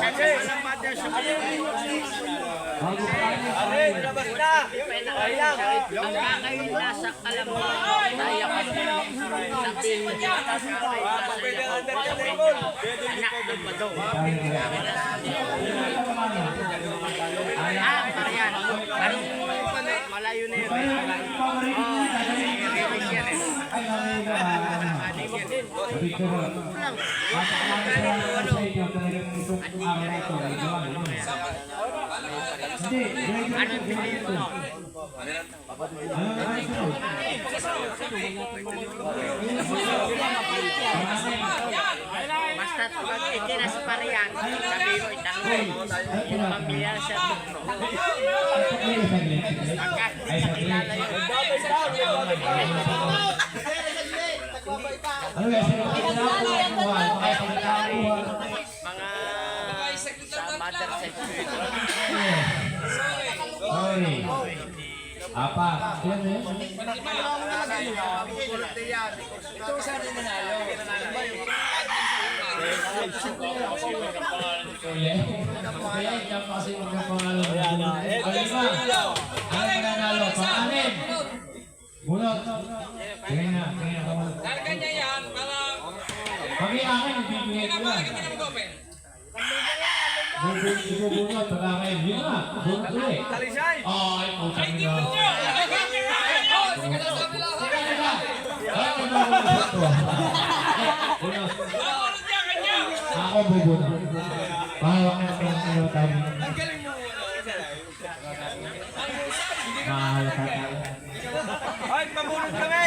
kalaman. Saya ko to. Sabihin niyo. Anak ng badong. Ah, Marian. Malayo na yun. Oh, release yan eh. Anong piliin mo? Basta pag ikinas pa riyan, sabi mo itanggol. Yung pamilya sa tukro. Pagka hindi ka kilala yun. Mga sa mother side ko yun. Apa? Yan eh. Kuya. Kuya, yan pa kasi magkapangalan. Kalima. Ano yung nanalo? Pang-anim. Bunot. Tingnan na. Tingnan na. Karga niya yan, para Pag akin, ibibigay ko lang. Bubunot. Ibubunot. Pag akin. Yun na. Bunot ulit. Ay, putang ina. Teka, teka. Ay, ibubunot to. Bunot. Ako bubunot. Mahawak na ito ang ano tayo. Mahawak na tayo. Ay, pabunod kami!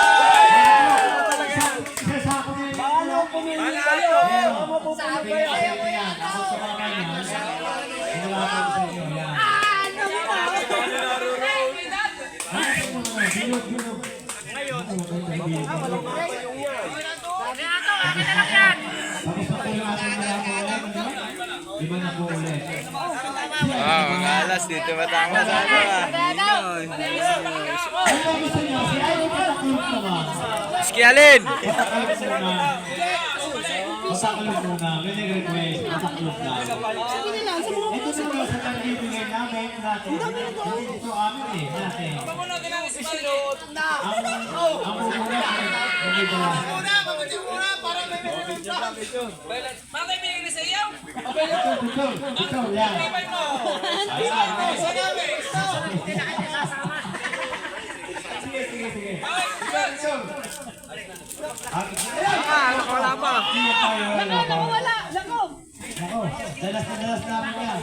Kaya ko yan. Ako sa mga kanya. Wala ko sa inyo. Yan. Ano mo naman? Bilog, bilog. Ngayon. Tapos. Ah, mga alas dito matama sa ano ah. Ano ba gusto niyo? Si Ay, pataklog naman. Skialin! Pataklog muna. Pataklog muna. May nag-request. Pataklog na. Ito sa mga sa nagbibigay namin natin. Hindi ito amin eh. Natin. Ang ang muna hindi ko lang. Bakit binigay sa iyo? Ito, ito, ito, yan. Ayan. Sige, sige, sige. Ito, ito. Ah, wala pa. Nako, wala. Nako. Nako, dalas na dalas namin yan.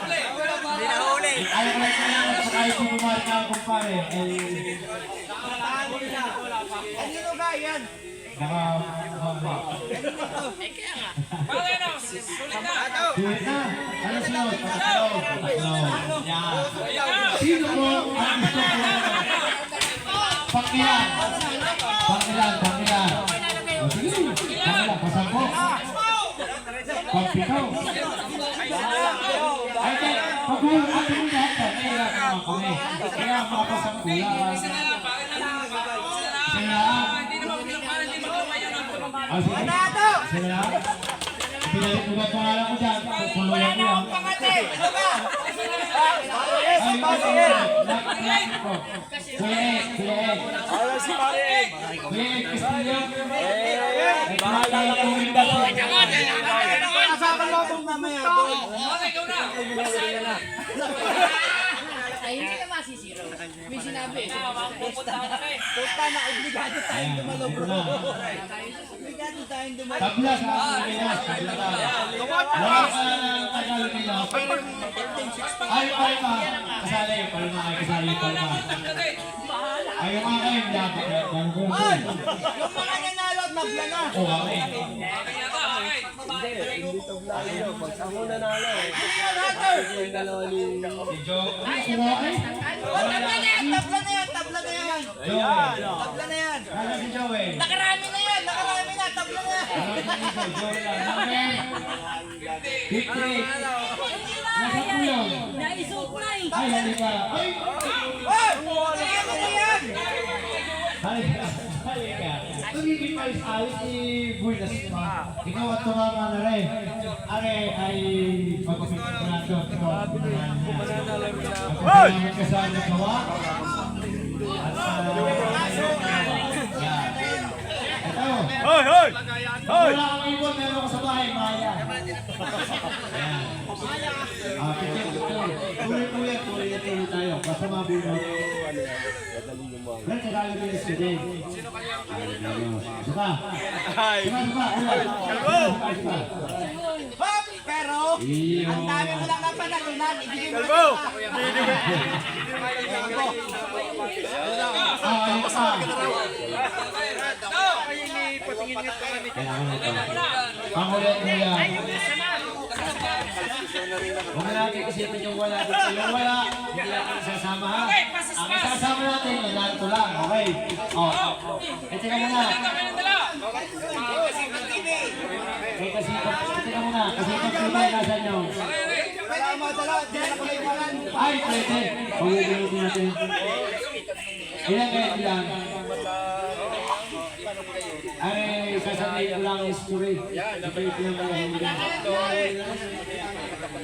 Hindi na huli. Ayaw ko lang kailangan sa kahit kung bumalik na akong pare. Eh, naka, bamba. Bakit ano? Sulit na. Sulit na. Ano sunod? Pataklaw. Pataklaw. Yan. Sino mo ang gusto ko? Pampito. Ay, di, pag huwag ang tingin lahat, pakailan naman kami. Kaya mapasampo lang. Isa na lang, bakit na lang? Sila lang. Hindi naman pinapala, hindi magkamayan ang tumabay. Ah, sige. Sila lang. Pinalik ko ba ang pangalan ko dyan? Pupuluyan ko yan. Pangate! Ito ba? Ay, Kuya ko. Kuya Ed, Kuya. Ano si Pare Ed? Kuya Ed, Castillo. Bahala na kung hindi ba. Itong mamaya. Okay, ikaw na. Ay, hindi na masisiro. May sinabi. Pupunta ka na eh. Puta na, obligado tayong bro. na. Obligado tayong dumalo. Tabla sa ka. Wala ka na ng Tagalog nila. Ay, palma. Kasali, palma ay kasali, palma. Ay, yung mga kayo, dapat. Ko. Yung mga nanalo at nabla na. Oo, okay. Si Joe. Ay, ay. Tabla na yan, tabla na yan, tabla na na yan. Eh. Nakarami na yan, nakarami na, tabla na yan. Ano si Joe? Joe lang. Number 58. Nasa pulong. Naisok na eh. Ay. Ay! Ano? Halika. Yung alis ni Buenas. Ikaw at tumama na rin. Are ay pagpapito. Pagpapalaman ka sa nagawa. At sa... Yan. Ito. Hoy, hoy! Wala kang ibon, meron ka sa bahay, Maya. Ayan. Ah, pikit, pikit. Tuloy po yan, tuloy na tuloy tayo. Basta mabunod. Brad, Tagalog yung student. Suka. Suka, suka. Suka, suka. Hop! Pero, ang dami mo lang napanalunan, ibigay mo na Ah, ayun pa. Kailangan na ito. Pangulit mo yan. Huwag na natin isipin yung wala dito. Yung wala, hindi natin isasama ha. Ang isasama natin, yung narito lang. Okay. Oh. Eh, teka muna. Eh, kasi, teka muna. Kasi itong pila, nasan nyo? Wala mo, dala, dala ko lang iwanan. Ay, pwede. Pagugulog natin. Ilan kayo ilan? Ay, sasabihin ko lang yung story. Ito yung pinamalahin ko.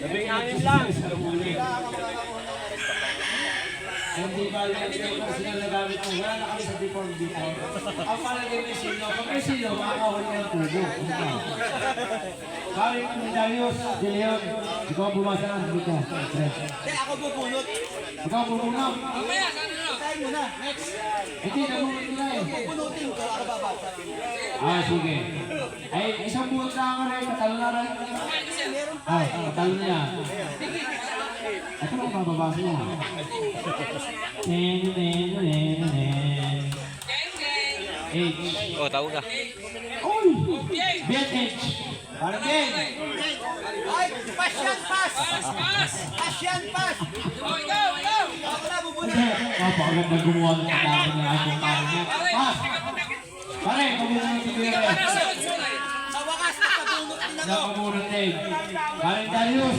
Labing anim lang. Hindi ba yung sticker sila nagamit mo? Wala na kami sa deform dito. Ang palagay may silo. Pag may silo, makakahuli ka ng tubo. Pari ni Darius, De Leon, ikaw bumasa ng dito. Hindi, ako bubunot. Ikaw bubunok. Tayo muna. Next. Hindi, ko na eh. Bunutin ko, ako babasa. Ah, sige. Ay, isang buwan na nga rin, katalo na rin. Ah, katalo na yan. Ito ang bababasa niya. Nen, nen, nen, nen. H. Oh, tahu ka. Uy! BH. Parang gay. Pass yan, pass! Pass yan, pass! Ako na, bubunot. Napakaganda gumawa ng niya ay kung parang niya. Ah! Pare, pabunod ng tigre. Sa wakas, nakabunot din ako. Nakabunod din. Parang Darius.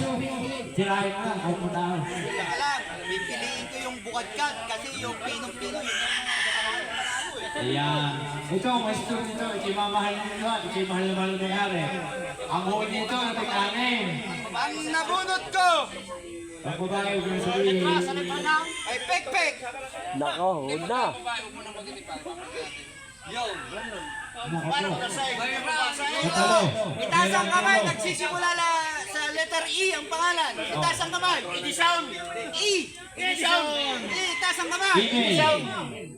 Sirahin na, pupunta ako. Teka lang, pipiliin ko yung bukadkat kasi yung pinong-pino yun. Ayan. Ito, may store nito. Ito yung mamahal nito. Ito yung mahal na mahal na nangyari. Ang huli nito, napag-anin. Ang nabunot ko Ang babae, huwag na sabihin. ay pek-pek. Nako po. Natalo. Itaas ang kamay, nagsisimula la sa letter E ang pangalan. Itaas ang kamay. Edition. E. Edition. E, itaas ang kamay. Female.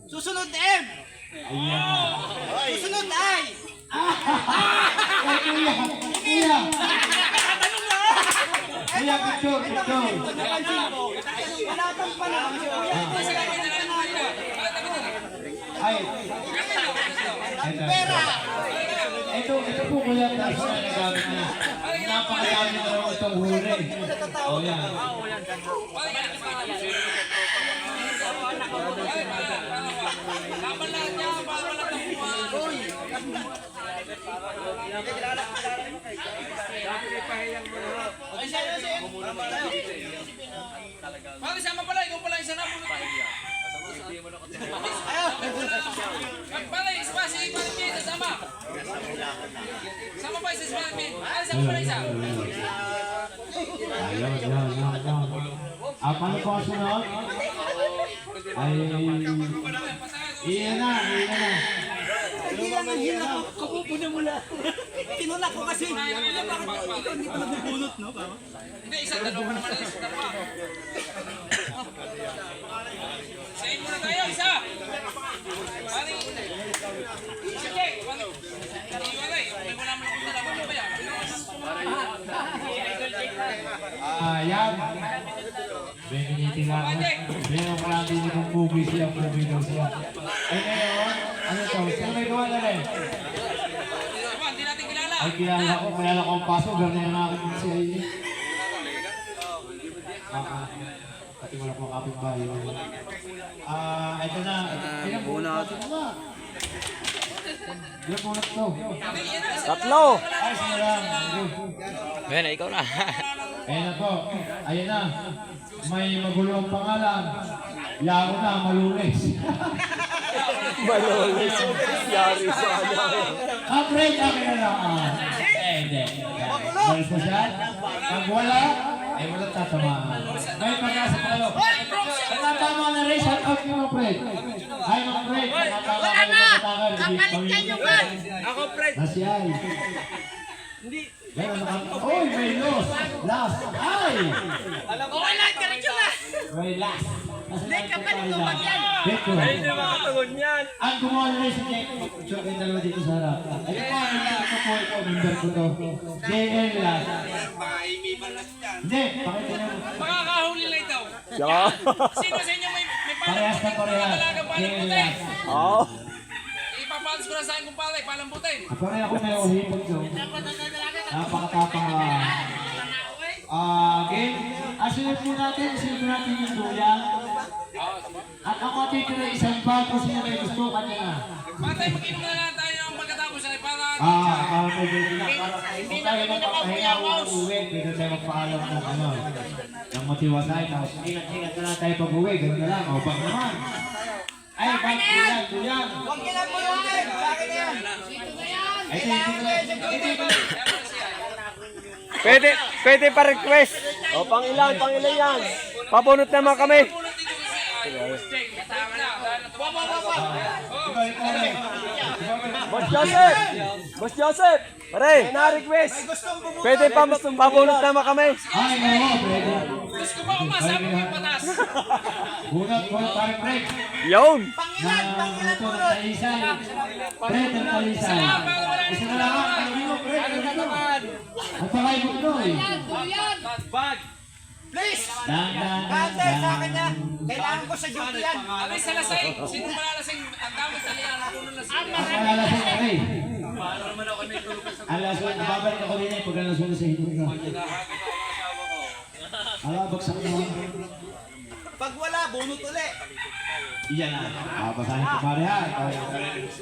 Susunod M. Ayan. Susunod I. Ay, kuya. Kuya. Kuya, picture, picture. Wala pang panahon. Ay. Ito. Pera. Ito, ito po kuya, taas na nagamit na. Napakadami na raw itong huli. O yan. Bakit sama pala? Ikaw pala yung sana. Pare, isa pa, si Pare Pin, sama. Sama pa isa si Pare Pin. Ay, sama pa na isa. Ayun, yun, yun, yun. Ah, paano po ang sunod? Ay, iyan na, iyan na. Hindi lang ang hila ko. Kapupunan mo lang. Tinulak ko kasi. Ikaw hindi pa nabubunot, no? Hindi, isa, dalawa naman na isa. Dalawa. Isayin muna tayo, isa. Pare, sige. Iwalay, may wala mo kung dalawa mo ba yan? Ah, yan. May miniting lang. Meron ka lang din kung movie siya, movie daw siya. Ay, ngayon, ano to? Sino may gawa na rin? Hindi natin kilala. Ay, kilala ko, kilala ko ang paso, gano'n na akin siya. Ah, ah. Pati wala po kapitbahay. Ah, ito na. Ilang bunot? Ilang bunot to? Tatlo! Ay, sige lang. Ayan, ikaw na. Ayan na po. Ayan na. May magulo ang pangalan. Yaro na, malulis. Malolis. Yari sa ano. Ang na lang. Ah, Eh, hindi. Dahil po siya, pag wala, ay wala tatamaan. May pag-asa pa kayo. Natama na rin, shout out niyo mga pre. Ay mga pre, natama na rin. Kapalit kayo ka. Ako pre. Nasiyay. Hindi. Uy, may loss. Last. Ay! Okay lang, diretso na. May last. Hindi, kapalit mo ba yan? Dito. Ang gumawa na rin si Jack. Sure kayo dalawa dito sa harap. Ayun po, na ito po ito. Member ko to. JL last. Hindi, pakita niyo. Makakahuli lang daw. Siya. Sino sa inyo may may Parehas na parehas. JL last. Oo. Ipapalas ko na sa akin kung pala, palang puti. Pareho ako may uhipag ko. Napakatapang ah. Ah, game. Asunod po natin, sunod natin yung duyan. At ako titira isang bago sino may gusto kanya na. Patay, mag-inom na lang tayo ng pagkatapos ay para Ah, para may ganyan na. Para kung tayo magpapahinga uuwi, pwede tayo magpaalam ng ano, ng matiwasay. Tapos ingat-ingat na lang tayo pag-uwi. Ganun na lang. O, bag naman. Ay, bag, duyan, duyan. Huwag niyo lang. Sa akin na yan. Ay, you. Thank you. Pwede, pwede pa request. O, pang ilan, pang ilan yan. Papunot naman kami. Boss Joseph! Boss Joseph! Pare, na-request. Pwede pa papunot naman kami. Ay, oo, pwede. Gusto ko umasama mo yung patas? Bunot ko parang break. Yun! Na ito ng talisay. Break ng talisay. Isa na lang ang pangin mo, break. Ano na naman? Ang pakay mo ito eh. Please. Kante, sa akin na. Kailangan ko sa duty yan. Abay sa lasing. Sino malalasing? Ang damot sa liyan. Ang puno na sila. Ang alasin ka rin. Alasin, babalik ako din eh pag alasin na sa hito ka. Ala, bagsak mo. Pag wala, bunot uli. Iyan na. Ah, basahin ko pare ha. Yung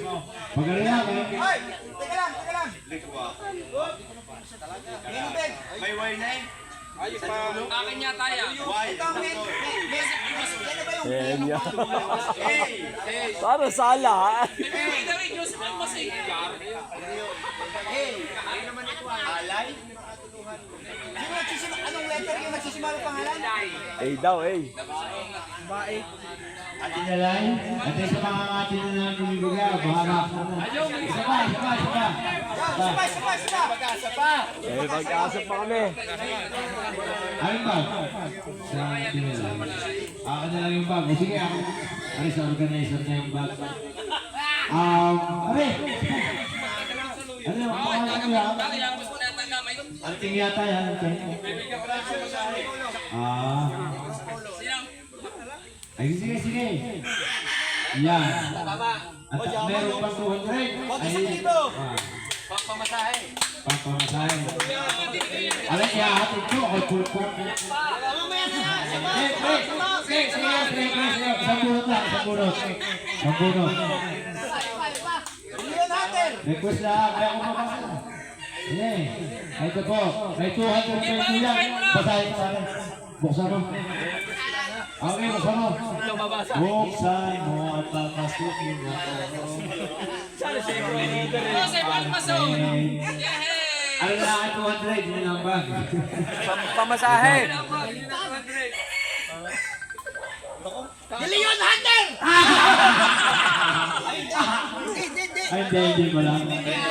mo. Magaling ha, eh. Hoy, teka lang, teka lang. May nubeg. Akin yata yan. Ito ang men. Yan na ba yung Kenya. Para sala. Ibigay na rin Diyos ang masig. Sino nagsisimula? Anong yung nagsisimula ng pangalan? Eh daw, eh. Atin na lang. At sa mga atin na natin ibigay, bahala ka na. Isa pa, isa pa, isa pa. Sabay, sabay, sabay. Eh, mag-aasap pa kami. Anong bag? Sa akin na lang. Akin na lang yung bag. Sige, ako. Ay, sa organizer na yung bag. Um, are. Ano, pangalan ko lang. Anting yata yan. anting. Ah. Ay, sige, sige. Yan. At meron pang 200. Ay, ah. Pamasahe. Pagpamasahe. Alay, ihahatid ko. Ako pulpul. Mamaya na yan. Eh, sige, sige, sige. Isang bunot lang, isang bunot. Isang bunot. Hindi natin. Request lang, kaya ko Sige. Ito po, may 220 lang. Basahin sa akin. Buksan mo. Okay, buksan mo. Buksan mo at papasukin mo. Joseph Almason! Okay. Yehey! Ano na akin 200, yun ang bag. Pamasahe. Leon Hunter! Ay, hindi, hindi ko lang.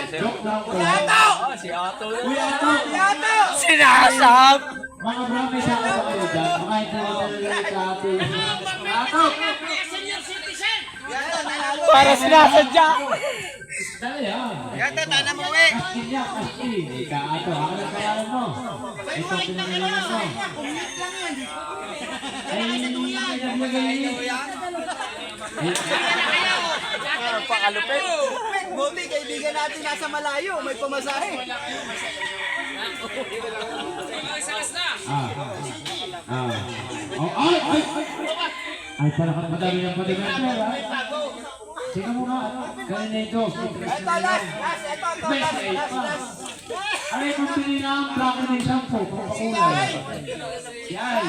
Joke lang ko. Yato! Si Ato. Uy, ato! Yato! Sinasab! Mga promise ako sa kayo dyan. Mga hindi ko talaga sa atin. Ato! Senior citizen! Para sinasadya. Dali yan. Yato, tana mo eh. Kaskin niya. Ika, ato. Ako lang kayalan mo. Ito, pinagalan mo. Kumit lang yan. Ay, pinaglagay niya. Pakalupit. Buti, kaibigan natin nasa malayo. May pamasahe. Na! Ah. Ah. Oh, ay, ay, ay. Ay, talagang madami ng paligan. Sino mo nga? Ganito. Ito, last, last. Ito, ito, last, last, last. Ay, pili na ang plaka ng shampoo, kung pakulay. Yan.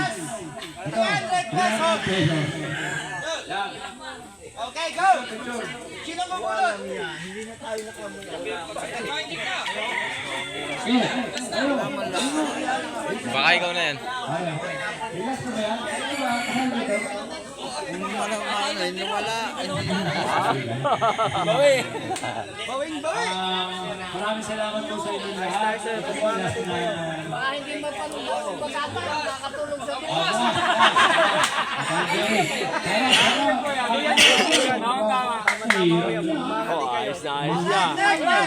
Ito. 300 pesos. Pesos. Okay, go! Sino mabulot? Fighting na! Eh, ayun. Baka ikaw na yan. Ay, relax na ba yan? Ba? Kasal ba ito? Bawi. Bawing bawi. Ah, maraming salamat po sa inyo lahat. Ito po last na... Baka hindi magpalulong. Pag-ata, nakakatulong sa mga. Oh, na na.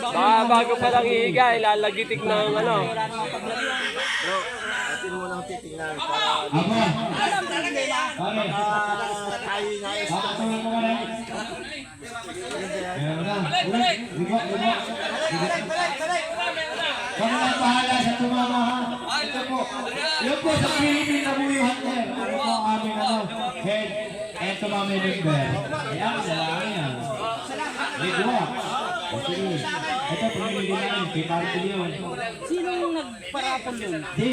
Baka bago pa lang hihiga, ilalagitik ng ano. Pare! Pakatulong mo ka na. Ayan na. Uy, ligo, ligo. Balik, balik, balik. Kami ang bahala sa tumama ha. Ito po. Yun po sa Philippine na buhay hunter. Ano po ang aming ano, head and tumama member. Ayan, salamat yan. Ligo. O sige. Ito, pamimili namin. Kay Party yun. Sinong nagparapon yun? Di.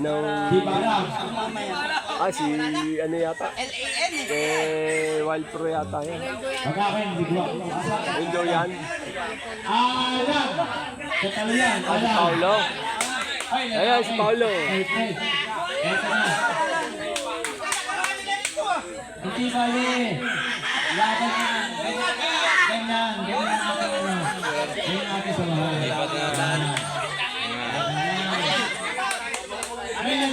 No. Di ba lang? Ah, si ano yata? L-A-N. Eh, Wild Pro yata yan. Pagkakin, ligo. Enjoy yan. Alam. Sa talian, alam. Paulo. Ayan, si ay. Eto na. Hindi mali. Laban na. Ganyan. Ganyan. Natin sa bahay. Ganyan.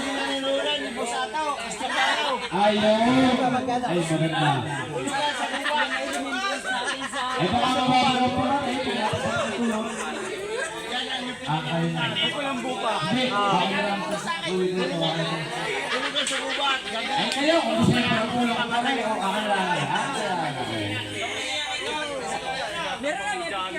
Ni Busataw. Estebano. Ayun. Ay, maganda. uwi ko ito. Uwi sa gubat. Ay kayo, kung gusto nyo ang tulong ang kamay, ako kakalala. Meron lang